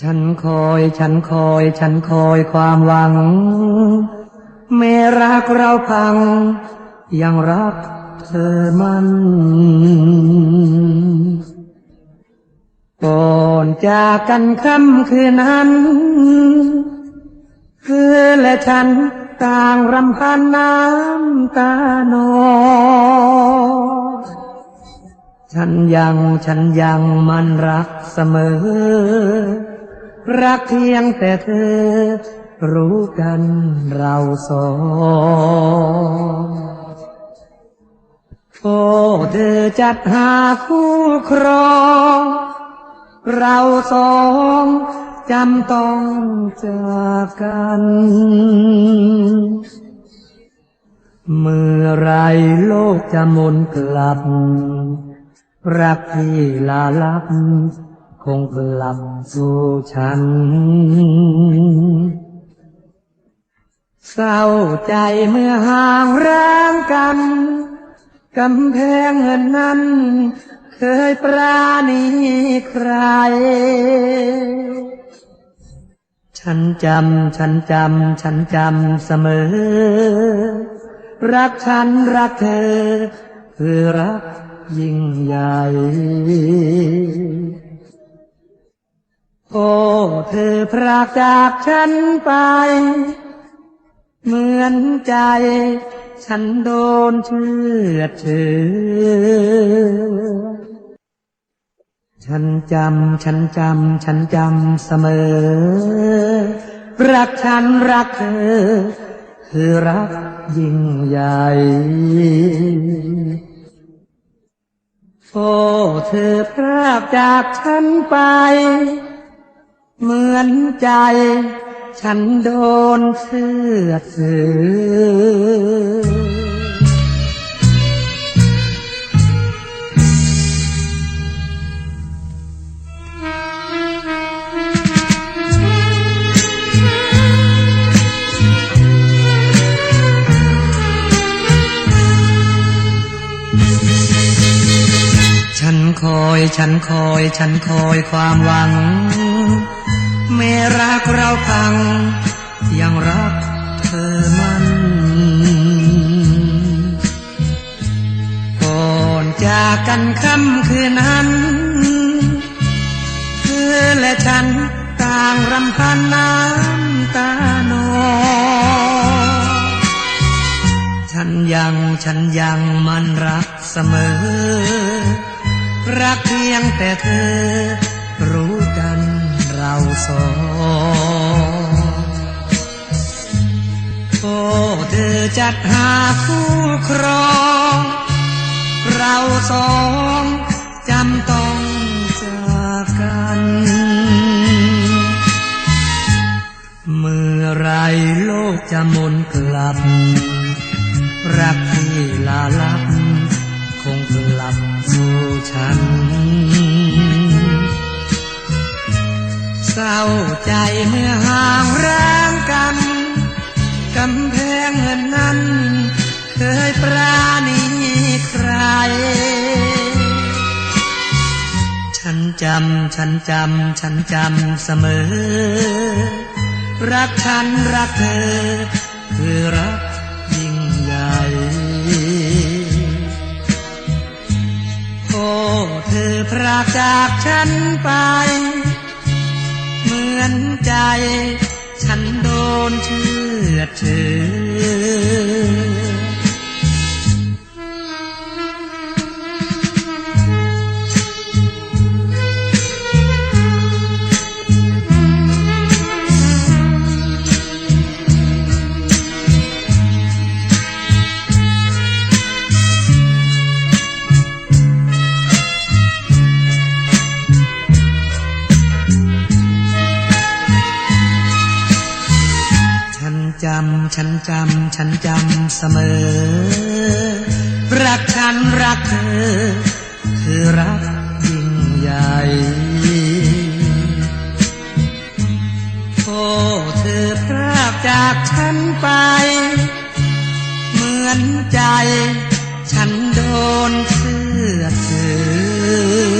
ฉันคอย ฉันคอย ฉันคอยความหวังเมื่อรักเราพัง ยังรักเธอมันก่อนจากกันค่ำคืนนั้นเธอและฉันต่างรำพันน้ำตานองฉันยัง ฉันยังมันรักเสมอ รักเพียงแต่เธอ รู้กันเราสองโอ้เธอจัดหาคู่ครอง เราสองจำต้องจากกัน เมื่อไรโลกจะหมุนกลับ รักที่ลาลับ คงกลับสู่ฉัน เศร้าใจเมื่อห่างร้างกันกำแพงเงินนั้น เคยปราณีใคร ฉันจำ ฉันจำ ฉันจำเสมอ รักฉันรักเธอ คือรักยิ่งใหญ่ โอ้เธอพรากจากฉันไป เหมือนใจ ฉันโดนเชื่อดเชือ ฉันจำ ฉันจำ ฉันจำเสมอ รักฉันรักเธอ คือรักยิ่งใหญ่โอ้เธอพรากจากฉันไป เหมือนใจ ฉันโดนเสื้อเสือฉันคอย ฉันคอย ฉันคอยความหวัง เมื่อรักเราพัง ยังรักเธอมันก่อนจากกันค่ำคืนนั้นเธอและฉันต่างรำพันน้ำตานอฉันยังฉันยังมันรักเสมอ รักเพียงแต่เธอรู้ สองโอ้เธอจัดหาคู่ครอง เราสองจำต้องจากกัน เมื่อไรโลกจะหมุนกลับ รักที่ลาลับ คงกลับสู่ฉัน เศร้าใจเมื่อห่างร้างกัน กำแพงเงินนั้น เคยปราณีใคร ฉันจำ ฉันจำ ฉันจำเสมอ รักฉันรักเธอ คือรักยิ่งใหญ่โอ้เธอพรากจากฉันไป อนใจ ฉันโดนเชื่อเชือ จำ ฉันจำ ฉันจำเสมอ รักฉันรักเธอ คือรักยิ่งใหญ่โอ้เธอพรากจากฉันไป เหมือนใจ ฉันโดนเสื้อเธอ